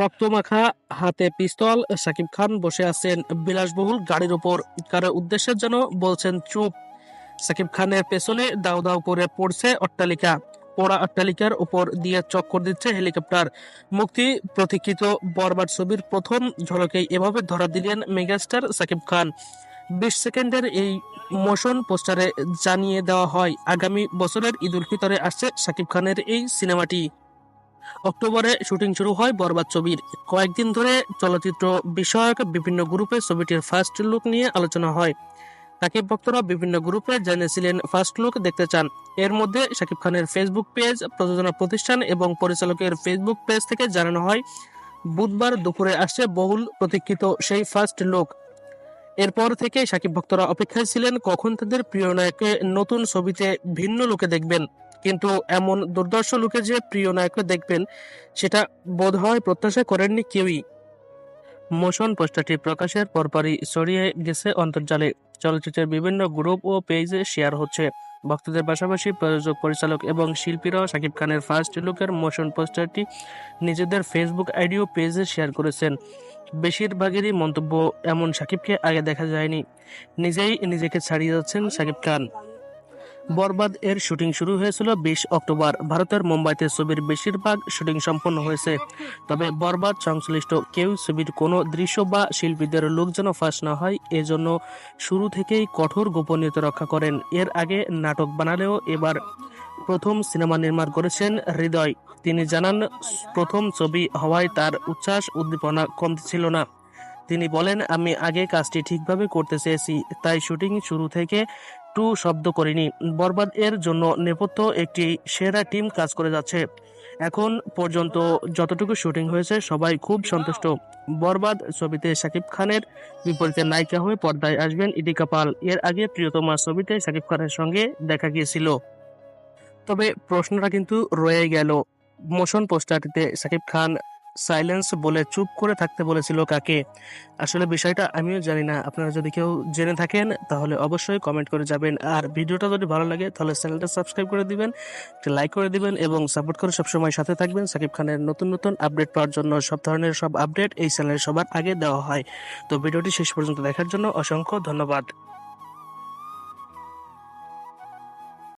রক্তমাখা, হাতে পিস্তল, সাকিব খান বসে আছেন বিলাসবহুল গাড়ির ওপর কারও উদ্দেশ্যের যেন বলছেন, চুপ। সাকিব খানের পেছনে দাউ দাউ করে পড়ছে অট্টালিকা। পোড়া অট্টালিকার উপর দিয়ে চক্কর দিচ্ছে হেলিকপ্টার। মুক্তি প্রতীক্ষিত বরবাদ ছবির প্রথম ঝলকেই এভাবে ধরা দিলেন মেগাস্টার সাকিব খান। বিশ সেকেন্ডের এই মোশন পোস্টারে জানিয়ে দেওয়া হয়, আগামী বছরের ঈদ উল ফিতরে আসছে সাকিব খানের এই সিনেমাটি। অক্টোবরে শুটিং শুরু হয় বরবাদ ছবির। কয়েকদিন ধরে চলচ্চিত্র বিষয়ক বিভিন্ন গ্রুপে ছবিটির ফার্স্ট লুক নিয়ে আলোচনা হয়। তাকে ভক্তরা বিভিন্ন গ্রুপে জানিয়েছিলেন ফার্স্ট লুক দেখতে চান। এর মধ্যে শাকিব খানের ফেসবুক পেজ প্রযোজনা প্রতিষ্ঠান এবং পরিচালকের ফেসবুক পেজ থেকে জানানো হয়, বুধবার দুপুরে আসছে বহুল প্রতীক্ষিত সেই ফার্স্ট লুক এরপর থেকে সাকিব ভক্তরা অপেক্ষায় ছিলেন, কখন তাদের প্রিয় নায়ককে নতুন ছবিতে ভিন্ন লোকে দেখবেন? কিন্তু এমন দুর্দর্শ লোকে যে প্রিয় নায়ককে দেখবেন, সেটা বোধহয় প্রত্যাশা করেননি কেউই। মোশন পোস্টারটি প্রকাশের পরপরই ছড়িয়ে গেছে অন্তর্জালে। চলচ্চিত্রের বিভিন্ন গ্রুপ ও পেজে শেয়ার হচ্ছে। ভক্তদের পাশাপাশি প্রযোজক, পরিচালক এবং শিল্পীরাও শাকিব খানের ফার্স্ট লুকের মোশন পোস্টারটি নিজেদের ফেসবুক আইডি ও পেজে শেয়ার করেছেন। বেশিরভাগেরই মন্তব্য, এমন শাকিবকে আগে দেখা যায়নি। নিজেই নিজেকে ছাড়িয়ে যাচ্ছেন শাকিব খান। বরবাদ এর শুটিং শুরু হয়েছিল বিশ অক্টোবর। ভারতের মুম্বাইতে ছবির বেশিরভাগ শুটিং সম্পন্ন হয়েছে। তবে বরবাদ সংশ্লিষ্ট কেউ ছবির কোনো দৃশ্য বা শিল্পীদের লোক যেন ফাঁস না হয়, এজন্য শুরু থেকেই কঠোর গোপনীয়তা রক্ষা করেন। এর আগে নাটক বানালেও এবার প্রথম সিনেমা নির্মাণ করেছেন হৃদয়। তিনি জানান, প্রথম ছবি হওয়ায় তার উচ্ছ্বাস, উদ্দীপনা কমতি ছিল না। তিনি বলেন, আমি আগে কাজটি ঠিকভাবে করতে চেয়েছি, তাই শুটিং শুরু থেকে টু শব্দ করিনি। বরবাদ এর জন্য নেপথ্য একটি সেরা টিম কাজ করে যাচ্ছে। এখন পর্যন্ত যতটুকু শুটিং হয়েছে, সবাই খুব সন্তুষ্ট। বরবাদ ছবিতে শাকিব খানের বিপরীতে নায়িকা হয়ে পর্দায় আসবেন ইদিকা পাল এর আগে প্রিয়তমা ছবিতে শাকিব খানের সঙ্গে দেখা গিয়েছিল। তবে প্রশ্নটা কিন্তু রয়ে গেল। মোশন পোস্টারটিতে শাকিব খান সাইলেন্স বলে চুপ করে থাকতে বলেছিল কাকে। আসলে বিষয়টা আমিও জানি না। আপনারা যদি কেউ জেনে থাকেন, তাহলে অবশ্যই কমেন্ট করে যাবেন। আর ভিডিওটা যদি ভালো লাগে, তাহলে চ্যানেলটা সাবস্ক্রাইব করে দিবেন লাইক করে দিবেন এবং সাপোর্ট করে সবসময় সাথে থাকবেন। সাকিব খানের নতুন নতুন আপডেট পাওয়ার জন্য সব ধরনের সব আপডেট এই চ্যানেলে সবার আগে দেওয়া হয়। তো ভিডিওটি শেষ পর্যন্ত দেখার জন্য অসংখ্য ধন্যবাদ।